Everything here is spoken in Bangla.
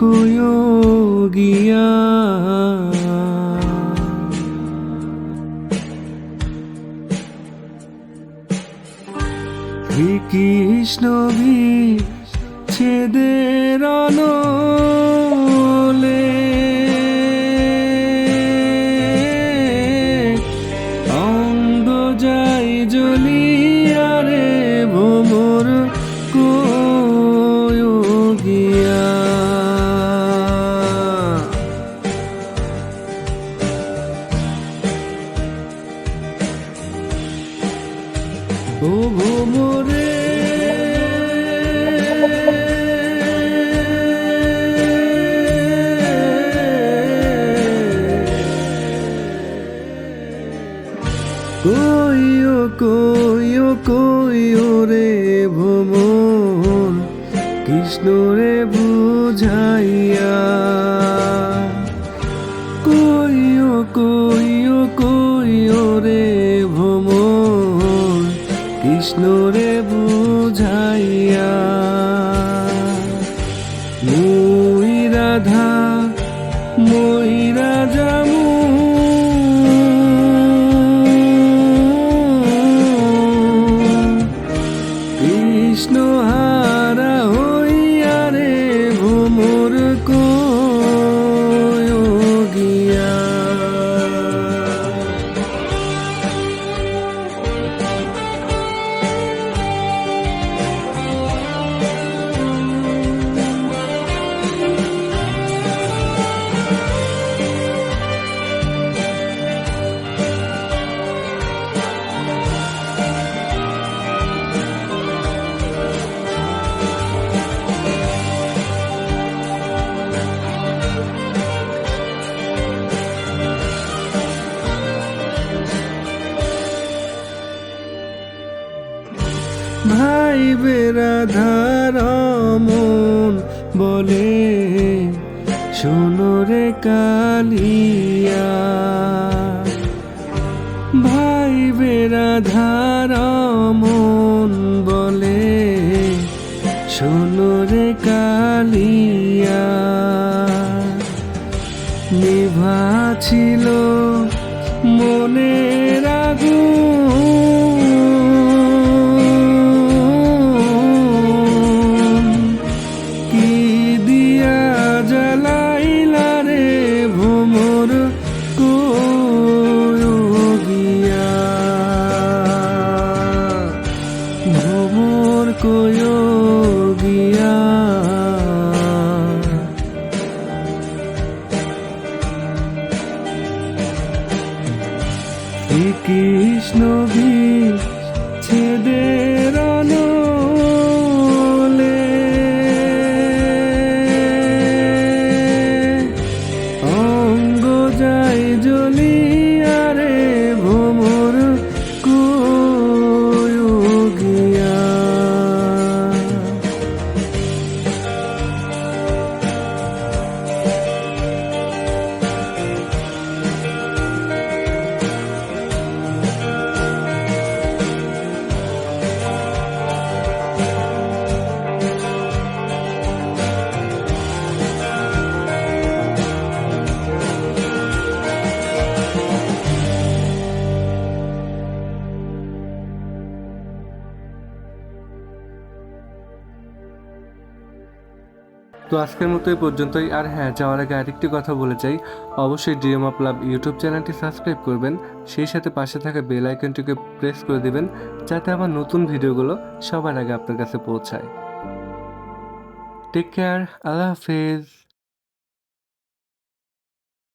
কোয়ো গিয়া। শ্রীকৃষ্ণ ছেদের অনলে ও ভোমরে কইও কইও কইও রে ভ্রমণ কৃষ্ণ রে বুঝাইয়া কৃষ্ণ ভাই বেরাধার মন বলে, শোনো রে কালিয়া। ভাই বেরাধার মন বলে, শোনো রে কালিয়া। নিভা ছিল মনের আগুন। ভোমর গিয়া। কৃষ্ণ বীর ছেদের তো আজকের মতো এই পর্যন্তই। আর হ্যাঁ যাওয়ার আগে আরেকটি কথা বলে চাই অবশ্যই ডিএম অফ লাভ ইউটিউব চ্যানেলটি সাবস্ক্রাইব করবেন। সেই সাথে পাশে থাকা বেল আইকনটিকে প্রেস করে দিবেন, যাতে আমার নতুন ভিডিওগুলো সবার আগে আপনার কাছে পৌঁছায়। টেক কেয়ার আল্লাহ হাফেজ।